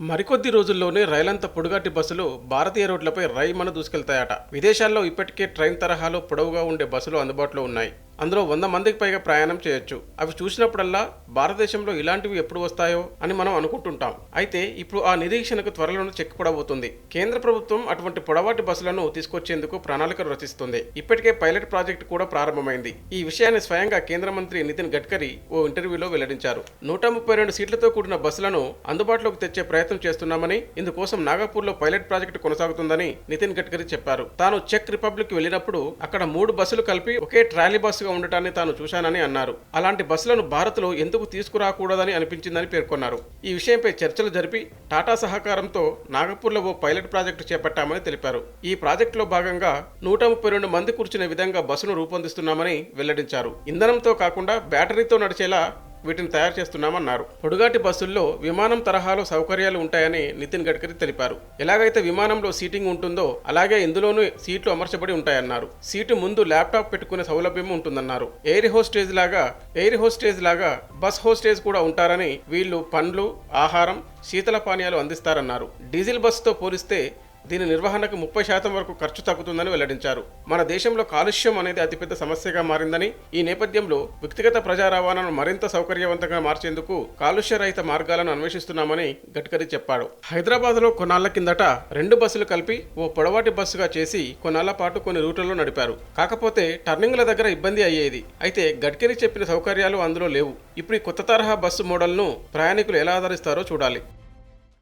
మరికొద్ది రోజుల్లోనే రైలంత పొడుగాటి బస్సులు భారతీయ రోడ్లపై రైమన దూసుకెళ్తాయట. విదేశాల్లో ఇప్పటికే ట్రైన్ తరహాలో పొడవుగా ఉండే బస్సులు అందుబాటులో ఉన్నాయి. అందులో వంద మందికి పైగా ప్రయాణం చేయొచ్చు. అవి చూసినప్పుడల్లా భారతదేశంలో ఇలాంటివి ఎప్పుడు వస్తాయో అని మనం అనుకుంటుంటాం. అయితే ఇప్పుడు ఆ నిరీక్షణకు త్వరలోనే చెక్ పడబోతుంది కేంద్ర ప్రభుత్వం అటువంటి పొడవాటి బస్సులను తీసుకొచ్చేందుకు ప్రణాళికలు రచిస్తుంది. ఇప్పటికే పైలట్ ప్రాజెక్టు కూడా ప్రారంభమైంది. ఈ విషయాన్ని స్వయంగా కేంద్ర మంత్రి నితిన్ గడ్కరీ ఓ ఇంటర్వ్యూలో వెల్లడించారు. నూట ముప్పై రెండు సీట్లతో కూడిన బస్సులను అందుబాటులోకి తెచ్చే ప్రయత్నం చేస్తున్నామని ఇందుకోసం నాగపూర్లో పైలట్ ప్రాజెక్టు కొనసాగుతుందని నితిన్ గడ్కరీ చెప్పారు. తాను చెక్ రిపబ్లిక్ వెళ్ళినప్పుడు అక్కడ మూడు బస్సులు కలిపి ఒకే ట్రాలీ బస్సు బస్సుగా ఉండటాన్ని తాను చూశానని అన్నారు. అలాంటి బస్సులను భారత్లో ఎందుకు తీసుకురాకూడదని అనిపించిందని పేర్కొన్నారు. ఈ విషయంపై చర్చలు జరిపి టాటా సహకారంతో నాగపూర్లో ఓ పైలట్ ప్రాజెక్టు చేపట్టామని తెలిపారు. ఈ ప్రాజెక్టులో భాగంగా నూట ముప్పై రెండు మంది కూర్చునే విధంగా బస్సును రూపొందిస్తున్నామని వెల్లడించారు. ఇంధనంతో కాకుండా బ్యాటరీతో నడిచేలా వీటిని తయారు చేస్తున్నామన్నారు. పొడుగాటి బస్సుల్లో విమానం తరహాలో సౌకర్యాలు ఉంటాయని నితిన్ గడ్కరీ తెలిపారు. ఎలాగైతే విమానంలో సీటింగ్ ఉంటుందో అలాగే ఇందులోనూ సీట్లు అమర్చబడి ఉంటాయన్నారు. సీటు ముందు ల్యాప్టాప్ పెట్టుకునే సౌలభ్యం ఉంటుందన్నారు. ఎయిర్ హోస్టేజ్ లాగా ఎయిర్ హోస్టేజ్ లాగా బస్ హోస్టేజ్ కూడా ఉంటారని వీళ్ళు పండ్లు ఆహారం శీతల పానీయాలు అందిస్తారన్నారు. డీజిల్ బస్సుతో పోలిస్తే దీని నిర్వహణకు ముప్పై శాతం వరకు ఖర్చు తగ్గుతుందని వెల్లడించారు. మన దేశంలో కాలుష్యం అనేది అతిపెద్ద సమస్యగా మారిందని ఈ నేపథ్యంలో వ్యక్తిగత ప్రజా రవాణాను మరింత సౌకర్యవంతంగా మార్చేందుకు కాలుష్య రహిత మార్గాలను అన్వేషిస్తున్నామని గడ్కరీ చెప్పాడు. హైదరాబాద్లో కొన్నాళ్ళ కిందట రెండు బస్సులు కలిపి ఓ పొడవాటి బస్సుగా చేసి కొన్నాళ్ళ పాటు కొన్ని రూట్లలో నడిపారు. కాకపోతే టర్నింగ్ల దగ్గర ఇబ్బంది అయ్యేది. అయితే గడ్కరీ చెప్పిన సౌకర్యాలు అందులో లేవు. ఇప్పుడు ఈ కొత్త తరహా బస్సు మోడల్ను ప్రయాణికులు ఎలా ఆదరిస్తారో చూడాలి.